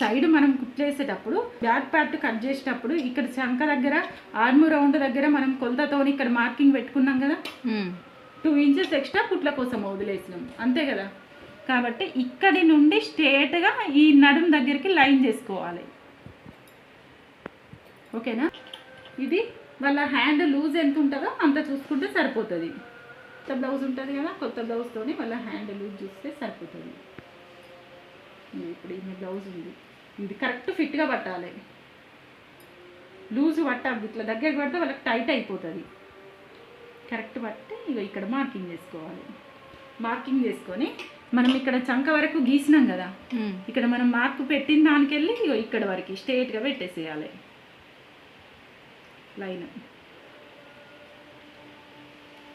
Side మనం కుట్లేసేటప్పుడు back part cut చేసేటప్పుడు ఇక్కడ చంక దగ్గర ఆర్మ్ రౌండ్ దగ్గర మనం కొలతతోని ఇక్కడ మార్కింగ్ పెట్టుకున్నాం కదా? టూ ఇంచెస్ ఎక్స్ట్రా కుట్ల కోసం వదిలేసినాం. అంతే కదా? కాబట్టి ఇక్కడి నుండి స్ట్రేట్గా ఈ నడుం దగ్గరికి లైన్ చేసుకోవాలి. ఓకేనా? ఇది వాళ్ళ హ్యాండ్ లూజ్ ఎంత ఉంటుందో అంత చూసుకుంటే సరిపోతుంది. కొత్త బ్లౌజ్ ఉంటుంది కదా? కొత్త బ్లౌజ్తోని వాళ్ళ హ్యాండ్ లూజ్ చూస్తే సరిపోతుంది. ఇప్పుడు ఈ బ్లౌజ్ ఉంది. ఇది కరెక్ట్ ఫిట్గా పట్టాలి. లూజ్ పట్టద్దు ఇట్లా దగ్గరికి పడితే వాళ్ళకి టైట్ అయిపోతుంది. కరెక్ట్ పట్టి ఇగో ఇక్కడ మార్కింగ్ చేసుకోవాలి. మార్కింగ్ చేసుకొని మనం ఇక్కడ చంక వరకు గీసినాం కదా. ఇక్కడ మనం మార్కు పెట్టిన దానికి వెళ్ళి ఇగో ఇక్కడ వరకు స్ట్రేట్గా పెట్టేసేయాలి. లైన్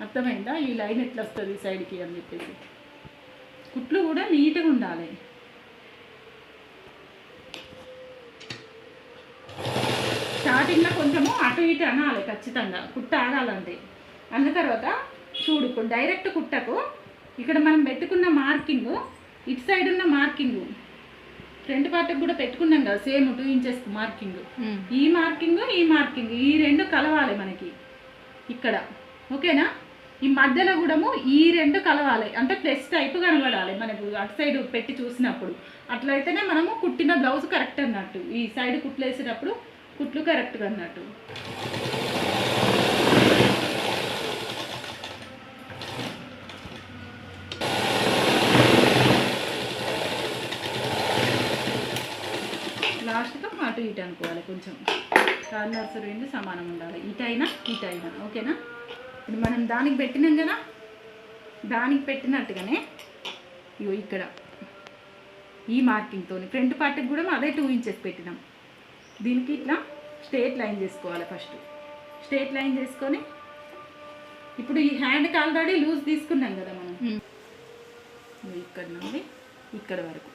అర్థమైందా? ఈ లైన్ ఎట్లా వస్తుంది సైడ్కి అని చెప్పేసి. కుట్లు కూడా నీట్గా ఉండాలి. స్టార్టింగ్లో కొంచెము అటు ఇటు అనాలి ఖచ్చితంగా. కుట్ట ఆగాలంటే అన్న తర్వాత చూడు ఇప్పుడు డైరెక్ట్ కుట్టకు ఇక్కడ మనం పెట్టుకున్న మార్కింగ్ ఇటు సైడ్ ఉన్న మార్కింగ్ ఫ్రంట్ పార్ట్కి కూడా పెట్టుకున్నాం కదా సేమ్ టూ ఇంచెస్ మార్కింగ్. ఈ మార్కింగ్ ఈ మార్కింగ్ ఈ రెండు కలవాలి మనకి. ఇక్కడ. ఓకేనా? ఈ మధ్యలో కూడా ఈ రెండు కలవాలి. అంటే ప్లస్ టైప్ కనబడాలి మనకు అటు సైడ్ పెట్టి చూసినప్పుడు. అట్లయితేనే మనము కుట్టిన బ్లౌజ్ కరెక్ట్ అన్నట్టు. ఈ సైడ్ కుట్లు వేసేటప్పుడు కుట్లు కరెక్ట్గా అన్నట్టు. లాస్ట్గా అటు ఇటు అనుకోవాలి కొంచెం. కార్నర్స్ రెండు సమానం ఉండాలి. ఇటైనా ఇటైనా ఓకేనా ఇప్పుడు మనం దానికి పెట్టినాం కదా? దానికి పెట్టినట్టుగానే ఇగో ఇక్కడ. ఈ మార్కింగ్తో ఫ్రంట్ పార్ట్కి కూడా అదే టూ ఇంచెస్ పెట్టినాం. దీనికి ఇట్లా స్ట్రేట్ లైన్ చేసుకోవాలి ఫస్ట్. స్ట్రేట్ లైన్ చేసుకొని ఇప్పుడు ఈ హ్యాండ్కి ఆల్రెడీ లూజ్ తీసుకున్నాం కదా మనం. ఇక్కడ నుండి ఇక్కడ వరకు.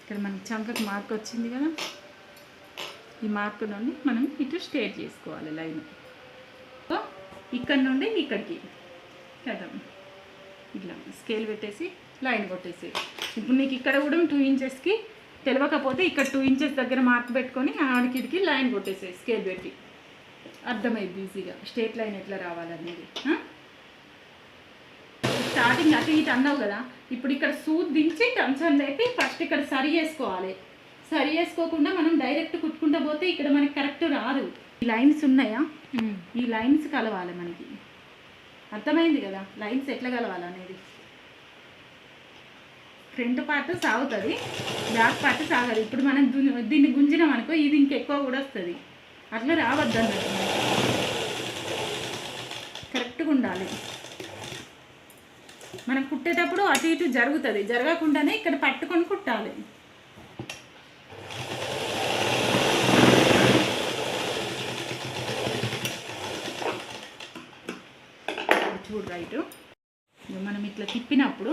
ఇక్కడ మనకి చంకకు మార్క్ వచ్చింది కదా. ఈ మార్క్ నుండి మనం ఇటు స్ట్రేట్ చేసుకోవాలి లైన్. ఇక్కడ నుండి ఇక్కడికి. కదా ఇట్లా స్కేల్ పెట్టేసి లైన్ కొట్టేసి. ఇప్పుడు నీకు ఇక్కడ కూడా టూ ఇంచెస్కి తెలియకపోతే ఇక్కడ టూ ఇంచెస్ దగ్గర మార్క్ పెట్టుకొని ఆడికి ఇడికి లైన్ కొట్టేసే స్కేల్ పెట్టి. అర్థమైంది ఈజీగా. స్ట్రేట్ లైన్ ఎట్లా రావాలనేది? స్టార్టింగ్ అటు ఇటు అన్నావు కదా ఇప్పుడు ఇక్కడ సూద్ దించి టంచన్ లేపి ఫస్ట్ ఇక్కడ సరి చేసుకోవాలి. సరి చేసుకోకుండా మనం డైరెక్ట్ కుట్టుకుంటా పోతే ఇక్కడ మనకి కరెక్ట్ రాదు. ఈ లైన్స్ ఉన్నాయా? ఈ లైన్స్ కలవాలి మనకి. అర్థమైంది కదా లైన్స్ ఎట్లా కలవాలి అనేది ఫ్రంట్ పార్ట్ సాగుతుంది బ్యాక్ పార్ట్ సాగదు. ఇప్పుడు మనం దు- దీన్ని గుంజినాం అనుకో ఇది ఇంకెక్కువ కూడా వస్తుంది. అట్లా రావద్దు అన్నట్టు. కరెక్ట్గా ఉండాలి. మనం కుట్టేటప్పుడు అటు ఇటు జరుగుతుంది. జరగకుండానే ఇక్కడ పట్టుకొని కుట్టాలి చూడు రైట్ మనం ఇట్లా తిప్పినప్పుడు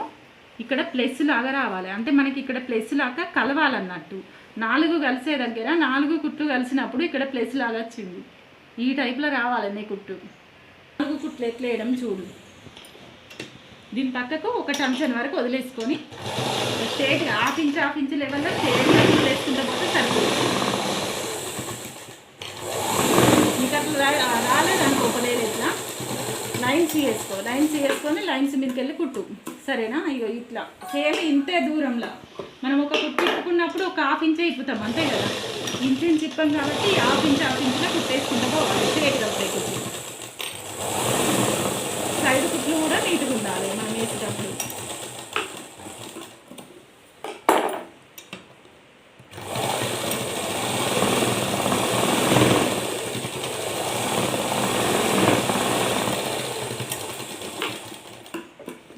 ఇక్కడ ప్లస్ లాగా రావాలి. అంటే మనకి ఇక్కడ ప్లస్ లాగా కలవాలన్నట్టు. నాలుగు కలిసే దగ్గర నాలుగు కుట్లు కలిసినప్పుడు ఇక్కడ ప్లస్ లాగా వచ్చింది. ఈ టైప్లో రావాలి నీ కుట్టు నాలుగు కుట్లు ఎట్లా వేయడం చూడు. దీని పక్కకు ఒక టంచన్ వరకు వదిలేసుకొని straight half inch half inch లెవెల్లో స్టేట్ వేసుకుంటే పోతే సరిపోతుంది. మీకు అసలు రా- ఇట్లా లైన్స్ వేసుకో. లైన్స్ వేసుకొని లైన్స్ మీదకి వెళ్ళి కుట్టు. సరేనా? ఇగో ఇట్లా. సేమ్ ఇంతే దూరంలో. మనం ఒక కుట్టు ఒక హాఫ్ ఇంచే ఇప్పుతాం అంతే కదా? ఇంచు ఇంచు ఇప్పాం కాబట్టి హాఫ్ ఇంచ్ హాఫ్ ఇంచ్లో కుట్టేసుకుంటా పోవాలి. స్ట్రేట్గా సైడ్ కుట్లు కూడా నీట్గా ఉండాలి. మనం వేసేటప్పుడు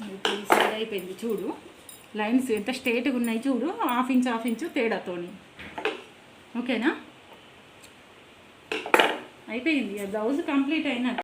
ఇప్పుడు ఈ సైడ్ అయిపోయింది చూడు. లైన్స్ ఎంత స్ట్రేట్గా ఉన్నాయి చూడు. హాఫ్ ఇంచ్ హాఫ్ ఇంచు తేడాతోని. ఓకేనా? అయిపోయింది. బ్లౌజ్ కంప్లీట్ అయినట్టు